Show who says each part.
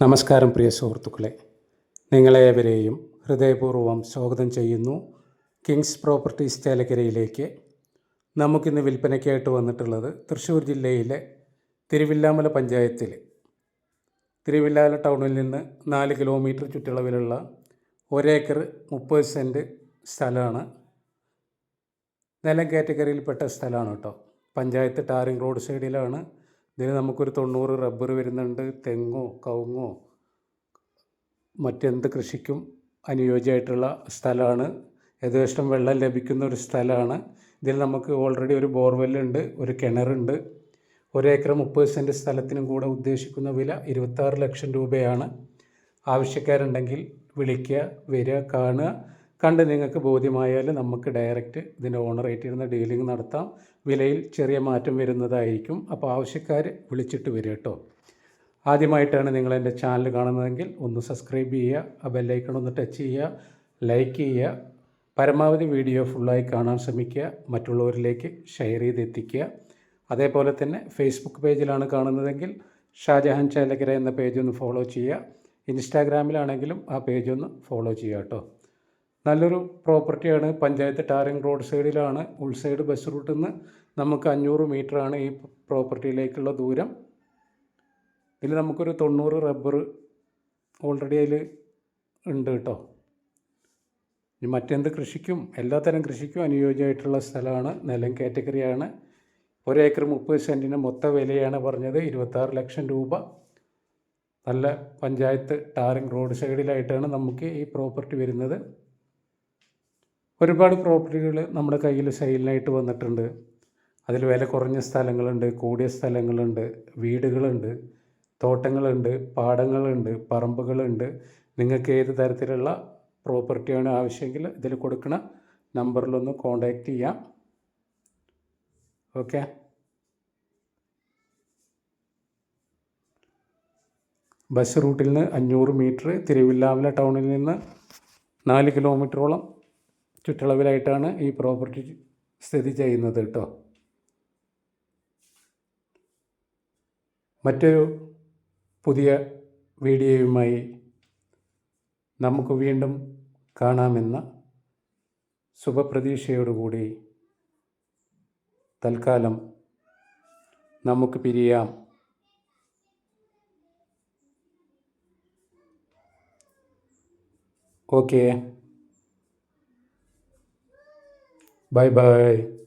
Speaker 1: നമസ്കാരം പ്രിയ സുഹൃത്തുക്കളെ. നിങ്ങളേവരെയും ഹൃദയപൂർവം സ്വാഗതം ചെയ്യുന്നു. കിങ്സ് പ്രോപ്പർട്ടീസ് ചേലക്കരയിലേക്ക്. നമുക്കിന്ന് വിൽപ്പനയ്ക്കായിട്ട് വന്നിട്ടുള്ളത് തൃശ്ശൂർ ജില്ലയിലെ തിരുവില്ലാമല പഞ്ചായത്തിൽ തിരുവില്ലാമല ടൗണിൽ നിന്ന് നാല് കിലോമീറ്റർ ചുറ്റളവിലുള്ള ഒരേക്കർ മുപ്പത് സെന്റ് സ്ഥലമാണ്. നിലം കാറ്റഗറിയിൽപ്പെട്ട സ്ഥലമാണ് കേട്ടോ പഞ്ചായത്ത് ടാറിംഗ് റോഡ് സൈഡിലാണ് ഇതിന് നമുക്കൊരു തൊണ്ണൂറ് റബ്ബർ വരുന്നുണ്ട്. തെങ്ങോ കവുങ്ങോ മറ്റെന്ത് കൃഷിക്കും അനുയോജ്യമായിട്ടുള്ള സ്ഥലമാണ്. യഥേഷ്ടം വെള്ളം ലഭിക്കുന്ന ഒരു സ്ഥലമാണ്. ഇതിൽ നമുക്ക് ഓൾറെഡി ഒരു ബോർവെല്ലുണ്ട് ഒരു കിണറുണ്ട്. ഒരേക്കർ മുപ്പത് സെന്റ് സ്ഥലത്തിനും കൂടെ ഉദ്ദേശിക്കുന്ന വില ഇരുപത്താറ് ലക്ഷം രൂപയാണ്. ആവശ്യക്കാരുണ്ടെങ്കിൽ വിളിക്കുക വരിക കാണുക. കണ്ട് നിങ്ങൾക്ക് ബോധ്യമായാൽ നമുക്ക് ഡയറക്റ്റ് ഇതിന്റെ ഓണറേറ്റ് ഇരുന്ന് ഡീലിംഗ് നടത്താം. വിലയിൽ ചെറിയ മാറ്റം വരുന്നതായിരിക്കും. അപ്പോൾ ആവശ്യക്കാർ വിളിച്ചിട്ട് വരിക കേട്ടോ. ആദ്യമായിട്ടാണ് നിങ്ങൾ എന്റെ ചാനൽ കാണുന്നതെങ്കിൽ ഒന്ന് സബ്സ്ക്രൈബ് ചെയ്യുക ആ ബെല്ലൈക്കൺ ഒന്ന് ടച്ച് ചെയ്യുക ലൈക്ക് ചെയ്യുക പരമാവധി വീഡിയോ ഫുള്ളായി കാണാൻ ശ്രമിക്കുക മറ്റുള്ളവരിലേക്ക് ഷെയർ ചെയ്ത് എത്തിക്കുക അതേപോലെ തന്നെ ഫേസ്ബുക്ക് പേജിലാണ് കാണുന്നതെങ്കിൽ ഷാജഹാൻ ചാലക്കര എന്ന പേജ് ഒന്ന് ഫോളോ ചെയ്യുക. ഇൻസ്റ്റാഗ്രാമിലാണെങ്കിലും ആ പേജ് ഒന്ന് ഫോളോ ചെയ്യുക കേട്ടോ. നല്ലൊരു പ്രോപ്പർട്ടിയാണ് പഞ്ചായത്ത് ടാറിംഗ് റോഡ് സൈഡിലാണ്. ഉൾസൈഡ് ബസ് റൂട്ടിൽ നിന്ന് നമുക്ക് അഞ്ഞൂറ് ആണ് ഈ പ്രോപ്പർട്ടിയിലേക്കുള്ള ദൂരം. ഇതിൽ നമുക്കൊരു തൊണ്ണൂറ് റബ്ബർ ഓൾറെഡി അതിൽ ഉണ്ട് കേട്ടോ മറ്റെന്ത് കൃഷിക്കും എല്ലാത്തരം കൃഷിക്കും അനുയോജ്യമായിട്ടുള്ള സ്ഥലമാണ്. നിലം കാറ്റഗറിയാണ് ഒരേക്കർ മുപ്പത് സെന്റിന് മൊത്ത വിലയാണ് പറഞ്ഞത്. ഇരുപത്താറ് ലക്ഷം രൂപ. നല്ല പഞ്ചായത്ത് ടാറിംഗ് റോഡ് സൈഡിലായിട്ടാണ് നമുക്ക് ഈ പ്രോപ്പർട്ടി വരുന്നത്. ഒരുപാട് പ്രോപ്പർട്ടികൾ നമ്മുടെ കയ്യിൽ സെയിലിനായിട്ട് വന്നിട്ടുണ്ട്. അതിൽ വില കുറഞ്ഞ സ്ഥലങ്ങളുണ്ട് കൂടിയ സ്ഥലങ്ങളുണ്ട് വീടുകളുണ്ട് തോട്ടങ്ങളുണ്ട് പാടങ്ങളുണ്ട് പറമ്പുകളുണ്ട്. നിങ്ങൾക്ക് ഏത് തരത്തിലുള്ള പ്രോപ്പർട്ടിയാണ് ആവശ്യമെങ്കിൽ ഇതിൽ കൊടുക്കുന്ന നമ്പറിലൊന്ന് കോണ്ടാക്റ്റ് ചെയ്യാം. ഓക്കെ? ബസ് റൂട്ടിൽ നിന്ന് അഞ്ഞൂറ് മീറ്റർ തിരുവില്ലാമല ടൗണിൽ നിന്ന് നാല് കിലോമീറ്ററോളം ചുറ്റളവിലായിട്ടാണ് ഈ പ്രോപ്പർട്ടി സ്ഥിതി ചെയ്യുന്നത് കേട്ടോ. മറ്റൊരു പുതിയ വീഡിയോയുമായി നമുക്ക് വീണ്ടും കാണാമെന്ന ശുഭപ്രതീക്ഷയോടുകൂടി തൽക്കാലം നമുക്ക് പിരിയാം. ഓക്കെ. Bye bye.